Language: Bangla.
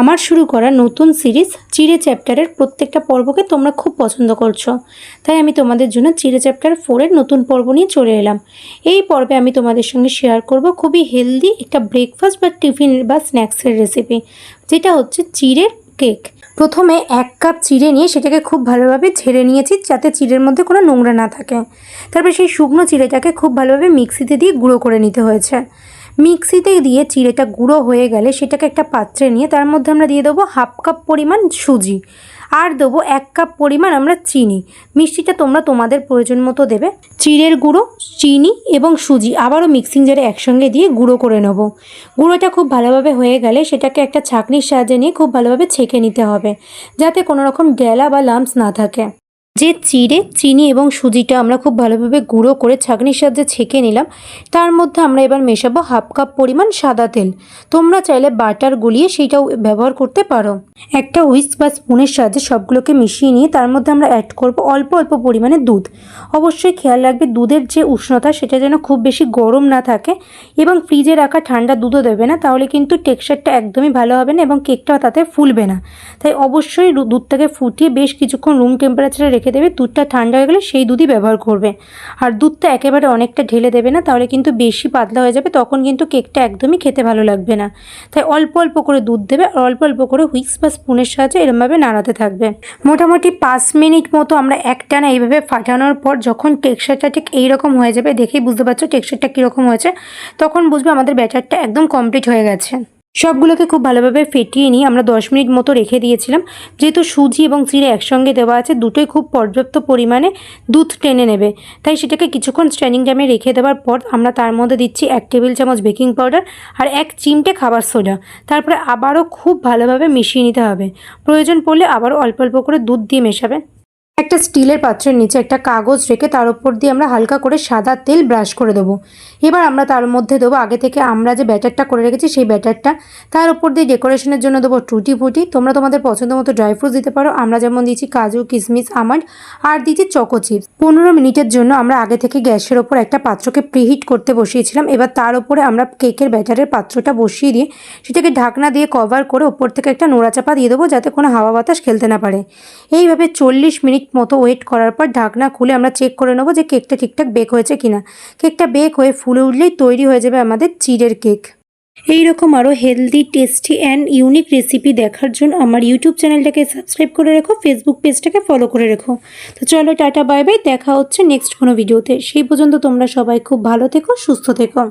আমার শুরু করা নতুন সিরিজ চিড়ে চ্যাপ্টারের প্রত্যেকটা পর্বকে তোমরা খুব পছন্দ করছ। তাই আমি তোমাদের জন্য চিড়ে চ্যাপ্টার ফোরের নতুন পর্ব নিয়ে চলে এলাম। এই পর্বে আমি তোমাদের সঙ্গে শেয়ার করব খুবই হেলদি একটা ব্রেকফাস্ট বা টিফিন বা স্ন্যাক্সের রেসিপি যেটা হচ্ছে চিড়ের কেক প্রথমে এক কাপ চিড়ে নিয়ে সেটাকে খুব ভালোভাবে ঝেড়ে নিয়েছি যাতে চিড়ের মধ্যে কোনো নোংরা না থাকে। তারপর সেই শুকনো চিড়েটাকে খুব ভালোভাবে মিক্সিতে দিয়ে গুঁড়ো করে নিতে হয়েছে। মিক্সিতে দিয়ে চিড়েটা গুঁড়ো হয়ে গেলে সেটাকে একটা পাত্রে নিয়ে তার মধ্যে আমরা দিয়ে দেবো হাফ কাপ পরিমাণ সুজি। আর দেবো এক কাপ পরিমাণ আমরা চিনি। মিষ্টিটা তোমরা তোমাদের প্রয়োজন মতো দেবে। চিড়ের গুঁড়ো, চিনি এবং সুজি আবারও মিক্সিং জারে একসঙ্গে দিয়ে গুঁড়ো করে নেব। গুঁড়োটা খুব ভালোভাবে হয়ে গেলে সেটাকে একটা ছাঁকনির সাহায্যে নিয়ে খুব ভালোভাবে ছেঁকে নিতে হবে। যাতে কোনো রকম ডেলা বা লাম্পস না থাকে। যে চিড়ে, চিনি এবং সুজিটা আমরা খুব ভালোভাবে গুঁড়ো করে ছাঁকনির সাহায্যে ছেঁকে নিলাম। তার মধ্যে আমরা এবার মেশাবো হাফ কাপ পরিমাণ সাদা তেল। তোমরা চাইলে বাটার গুলিয়ে সেইটাও ব্যবহার করতে পারো। একটা হুইস্ক বা স্পুনের সাহায্যে সবগুলোকে মিশিয়ে নিয়ে তার মধ্যে আমরা অ্যাড করব অল্প অল্প পরিমাণে দুধ। অবশ্যই খেয়াল রাখবে, দুধের যে উষ্ণতা সেটা যেন খুব বেশি গরম না থাকে এবং ফ্রিজে রাখা ঠান্ডা দুধও দেবে না, তাহলে কিন্তু টেক্সচারটা একদমই ভালো হবে না এবং কেকটাও তাতে ফুলবে না। তাই অবশ্যই দুধটাকে ফুটিয়ে বেশ কিছুক্ষণ রুম টেম্পারেচারে রেখে দেবে, দুধটা ঠান্ডা হয়ে গেলে সেই দুধই ব্যবহার করবে। আর দুধটা একেবারে অনেকটা ঢেলে দেবে না, তাহলে কিন্তু বেশি পাতলা হয়ে যাবে, তখন কিন্তু কেকটা একদমই খেতে ভালো লাগবে না। তাই অল্প অল্প করে দুধ দেবে, আর অল্প অল্প করে হুইক্স বা স্পুনের সাহায্যে এরমভাবে নাড়াতে থাকবে। মোটামুটি পাঁচ মিনিট মতো আমরা একটানা এইভাবে ফাটানোর পর যখন টেক্সচারটা ঠিক এইরকম হয়ে যাবে, দেখেই বুঝতে পারছ টেক্সচারটা কীরকম হয়েছে, তখন বুঝবে আমাদের ব্যাটারটা একদম কমপ্লিট হয়ে গেছে। সবগুলোকে খুব ভালোভাবে ফেটিয়ে নিয়ে আমরা দশ মিনিট মতো রেখে দিয়েছিলাম। যেহেতু সুজি এবং চিড়ে একসঙ্গে দেওয়া আছে, দুটোই খুব পর্যাপ্ত পরিমাণে দুধ টেনে নেবে। তাই সেটাকে কিছুক্ষণ স্ট্যান্ডিং টাইমে রেখে দেওয়ার পর আমরা তার মধ্যে দিচ্ছি এক টেবিল চামচ বেকিং পাউডার আর এক চিমটে খাবার সোডা তারপরে আবারও খুব ভালোভাবে মিশিয়ে নিতে হবে। প্রয়োজন পড়লে আবারও অল্প অল্প করে দুধ দিয়ে মেশাবে। একটা স্টিলের পাত্রের নিচে একটা কাগজ রেখে তার উপর দিয়ে আমরা হালকা করে সাদা তেল ব্রাশ করে দেবো। এবার আমরা তার মধ্যে দেবো, আগে থেকে আমরা যে ব্যাটারটা করে রেখেছি সেই ব্যাটারটা, তার উপর দিয়ে ডেকোরেশনের জন্য দেবো টুটি ফুটি। তোমরা তোমাদের পছন্দ মতো ড্রাই ফ্রুটস দিতে পারো। আমরা যেমন দিয়েছি কাজু কিশমিশ আমন্ড, আর দিয়েছি চকো চিপস। পনেরো মিনিটের জন্য আমরা আগে থেকে গ্যাসের ওপর একটা পাত্রকে প্রিহিট করতে বসিয়েছিলাম। এবার তার উপরে আমরা কেকের ব্যাটারের পাত্রটা বসিয়ে দিয়ে সেটাকে ঢাকনা দিয়ে কভার করে ওপর থেকে একটা নোড়া চাপা দিয়ে দেবো যাতে কোনো হাওয়া বাতাস খেলতে না পারে। এইভাবে চল্লিশ মিনিট মতো ওয়েট করার পর ঢাকনা খুলে আমরা চেক করে নেব যে কেকটা ঠিকঠাক বেক হয়েছে কিনা। কেকটা বেক হয়ে ফুলে উঠলেই তৈরি হয়ে যাবে আমাদের চিড়ের কেক এই রকম আরও healthy tasty and unique recipe দেখার জন্য আমার ইউটিউব চ্যানেলটাকে সাবস্ক্রাইব করে রেখো ফেসবুক পেজটাকে ফলো করে রেখো। তো চলো টাটা বাই বাই দেখা হচ্ছে নেক্সট কোনো ভিডিওতে সেই পর্যন্ত তোমরা সবাই খুব ভালো থেকো, সুস্থ থেকো।